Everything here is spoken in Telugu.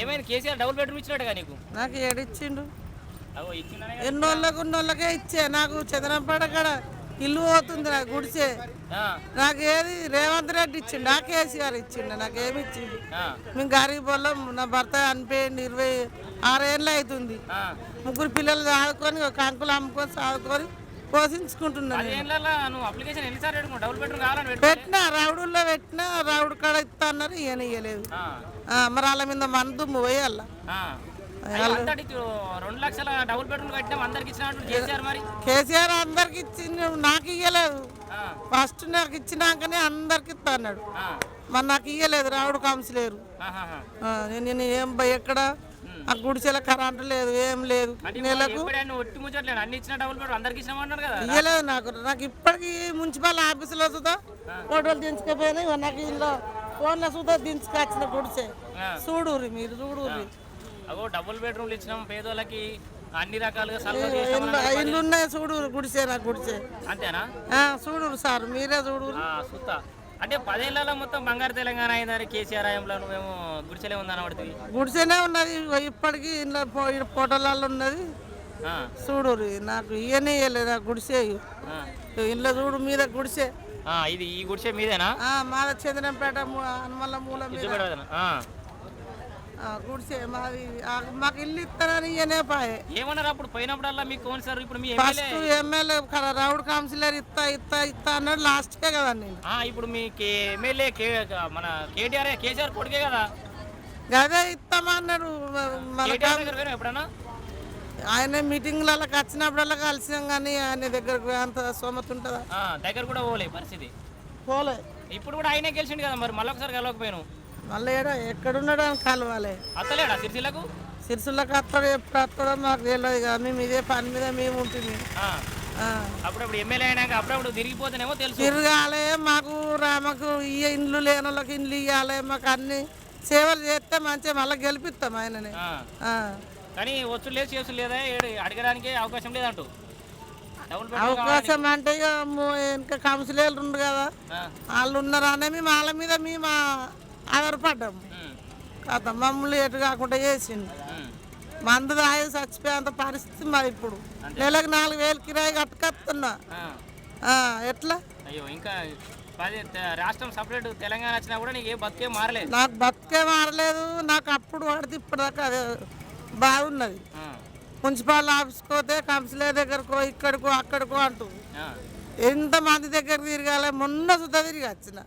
ఏమైంది? కేసీఆర్ డబుల్ బెడ్రూమ్ ఇచ్చినట్టుగా నీకు? నాకు ఏడిచ్చిండు ఎన్నోళ్ళకు ఉన్నోళ్ళకే ఇచ్చే. నాకు చదరంపాడ కాడ ఇల్లు పోతుంది నాకు గుడిసే. ఆ, నాకు ఏది? రేవంత్ రెడ్డి ఇచ్చిండు. నా కేసీఆర్ ఇచ్చిండు. నాకు ఏమి ఇచ్చిండు? ఆ, మేము గరీబ్ వాళ్ళం. నా భర్త అనిపోయింది ఇరవై ఆరేళ్ళు అవుతుంది. ఆ. ముగ్గురు పిల్లలు చదువుకొని ఒక అంకులు అమ్ముకొని చదువుకొని పోషించుకుంటున్నాను పెట్టినా రౌడుల్లో పెట్టినా రౌడు కాడ ఇస్తా అన్నారు ఈయన ఇయ్యలేదు. మరి వాళ్ళ మీద మందు పోయాల? కేసీఆర్ అందరికి ఇచ్చింది నాకు ఇయ్యలేదు. ఫస్ట్ నాకు ఇచ్చినాకనే అందరికి ఇస్తా అన్నాడు. మరి నాకు ఇయ్యలేదు రావుడు కంసలేరు నేను ఏం ఎక్కడ? ఆ గుడిసెల కరెంటు లేదు ఏం లేదు. నెలకు ఎప్పుడైనా ఒట్టి ముచ్చట్లేదు అన్ని ఇచ్చిన డబుల్ బెడ్రూమ్ అందరికి ఇచ్చినామన్నారు కదా? ఇయ్యలేదు నాకు. నాకు ఇప్పటికీ మున్సిపల్ ఆఫీసులో సుధా ఫోటోలు దించుకపోయినా నాకు ఇంట్లో ఫోన్లో సుధా దించుకొచ్చిన గుడిసె. ఆ. చూడుర్రి మీరు చూడుర్రి. అగో డబుల్ బెడ్రూమ్లు ఇచ్చినాం పేదోళ్ళకి అన్ని రకాలుగా సల్వ ఇల్లు ఇల్లు ఉన్నాయి చూడుర్రి గుడిసె నాకు గుడిసె. అంతేనా? చూడుర్రి సార్ మీరే ఆ, సుత్తా అంటే పదేళ్ళలో మొత్తం బంగారు తెలంగాణ అయిందని కేసీఆర్ హయాంలో నువ్వేమో గుడిసెలే ఉందని పడుతుంది గుడిసెనే ఉన్నది ఇప్పటికీ ఇంట్లో ఫోటోలలో ఉన్నది. చూడుర్రి నాకు ఇవన్నీ ఇయ్యలేదు నాకు గుడిసె ఇంట్లో చూడు మీద గుడిసె. ఇది ఈ గుడిసె మీదేనా? మాద చంద్రంపేట హనుమల్ల మూల మీద. గుడిసె మాది మాకు ఇల్లు ఇస్తానని ఇయ్యనే పాయే. ఏమన్నారు అప్పుడు? పోయినప్పుడల్లా మీకు కోన్ సార్ ఇప్పుడు మీ ఫస్ట్ ఎమ్మెల్యే ఎమ్మెల్యే రౌడ్ కౌన్సిలర్ ఇస్తా ఇస్తా ఇస్తా అన్నాడు లాస్ట్కే కదా నేను ఇప్పుడు మీ కే- ఎమ్మెల్యే కే మన కేటీఆర్ కేసీఆర్ కొడుకే కదా. గదే ఇస్తామన్నాడు ఎప్పుడన్నా? ఆయన మీటింగ్లకు వచ్చినప్పుడల్లా కలిసినాం కానీ ఆయన దగ్గరకు అంత సోమత ఉంటుందా? దగ్గర కూడా పోలే పరిస్థితి. పోలే. ఇప్పుడు కూడా ఆయనే గెలిచిండు కదా మరి మళ్ళీ ఒకసారి కలవకపోయాను మళ్ళీ ఏడా ఎక్కడున్నాడు అని కలవాలి. అత్తలేడా సిరిసిల్లకు? సిరిసిల్లకి వస్తాడు ఎప్పుడు వస్తాడో మాకు తెలియదు కదా మేము ఇదే పని మీద మేము ఉంటుంది అప్పుడప్పుడు ఎమ్మెల్యే అయినాక అప్పుడప్పుడు తిరిగిపోతేనేమో తెలుసు. తిరగాలి మాకు రామకు ఇయ్య ఇండ్లు లేని వాళ్ళకి ఇండ్లు ఇవ్వాలి మాకు అన్ని సేవలు చేస్తే మంచిగా మళ్ళీ గెలిపిస్తాం ఆయనని. కానీ వచ్చు లేదు చేసు లేదా? అడగడానికి అవకాశం లేదంటూ అవకాశం అంటే ఇక ఇంకా కౌన్సిలర్లు ఉండు కదా. వాళ్ళు ఉన్నారు అనే మేము వాళ్ళ మీద మేము ఆధారపడ్డాము. కథ మమ్మల్ని ఎటు కాకుండా చేసిండు. మందు తాగి చచ్చిపోయేంత పరిస్థితి మాది ఇప్పుడు. నెలకు నాలుగు వేలు కిరాయి కట్టుకొస్తున్నా. ఎట్లా? అయ్యో ఇంకా రాష్ట్రం సపరేట్ తెలంగాణ వచ్చినా కూడా నీకు ఏ బతికే మారలేదు. నాకు బతికే మారలేదు. నాకు అప్పుడు పడితే ఇప్పటిదాకా అదే బాగున్నది. మున్సిపల్ ఆఫీస్కి పోతే కౌన్సిలర్ దగ్గరకో ఇక్కడికో అక్కడికో అంటుంది ఆ, ఎంతమంది దగ్గర తిరగాలి? మొన్న సుద్ధ తిరిగి వచ్చిన.